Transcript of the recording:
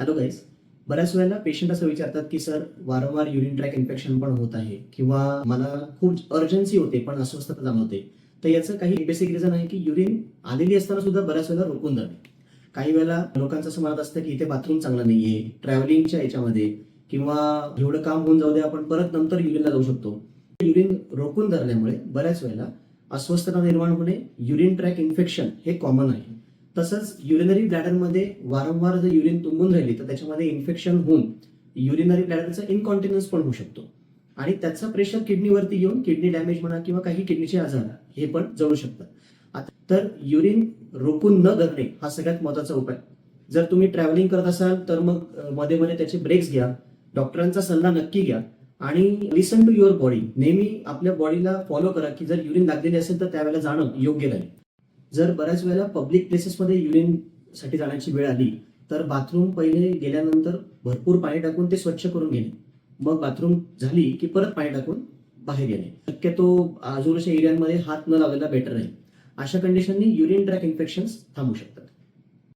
Hello guys बऱ्याच वेळेला patient असं विचारतात की सर वारंवार युरिन ट्रॅक इन्फेक्शन पण होत आहे किंवा मला खूप अर्जन्सी होते पण अस्वस्थता जाणवते. तर याचं काही बेसिक रिझन आहे की युरिन आलेली असताना सुद्धा बऱ्याच वेळेला रोखून धरणे काही वेळेला लोकांचं असं म्हणत असतं की इथे बाथरूम चांगलं नाहीये ट्रॅव्हलिंगच्या याच्यामध्ये किंवा एवढं काम होऊन जाऊ दे आपण परत नंतर युरिनला जाऊ शकतो. युरिन रोखून धरल्यामुळे बऱ्याच वेळेला अस्वस्थता निर्माण होणे युरिन ट्रॅक इन्फेक्शन हे कॉमन आहे. तसंच युरिनरी ब्लॅडरमध्ये वारंवार जर युरिन तुंबून राहिली तर त्याच्यामध्ये इन्फेक्शन होऊन युरिनरी ब्लॅडरचा इनकॉन्टिन्युअन्स पण होऊ शकतो. आणि त्याचा प्रेशर किडनीवरती येऊन किडनी डॅमेज म्हणा किंवा काही किडनीचे आजार हे पण जळू शकतात तर युरिन रोखून न धरणे हा सगळ्यात महत्त्वाचा उपाय. जर तुम्ही ट्रॅव्हलिंग करत असाल तर मग मध्ये मध्ये त्याचे ब्रेक्स घ्या. डॉक्टरांचा सल्ला नक्की घ्या. आणि लिसन टू युअर बॉडी नेहमी आपल्या बॉडीला फॉलो करा की जर युरिन लागलेली असेल तर त्यावेळेला जाणं योग्य राहील जर बऱ्याच वेळेला पब्लिक प्लेसेसमध्ये युरिनसाठी जाण्याची वेळ आली तर बाथरूम पहिले गेल्यानंतर भरपूर पाणी टाकून ते स्वच्छ करून घेणे. मग बाथरूम झाली की परत पाणी टाकून बाहेर येणे. शक्यतो आजूबाजूच्या एरियांमध्ये हात न लावलेला बेटर आहे अशा कंडिशननी युरिन ट्रॅक इन्फेक्शन थांबू शकतात.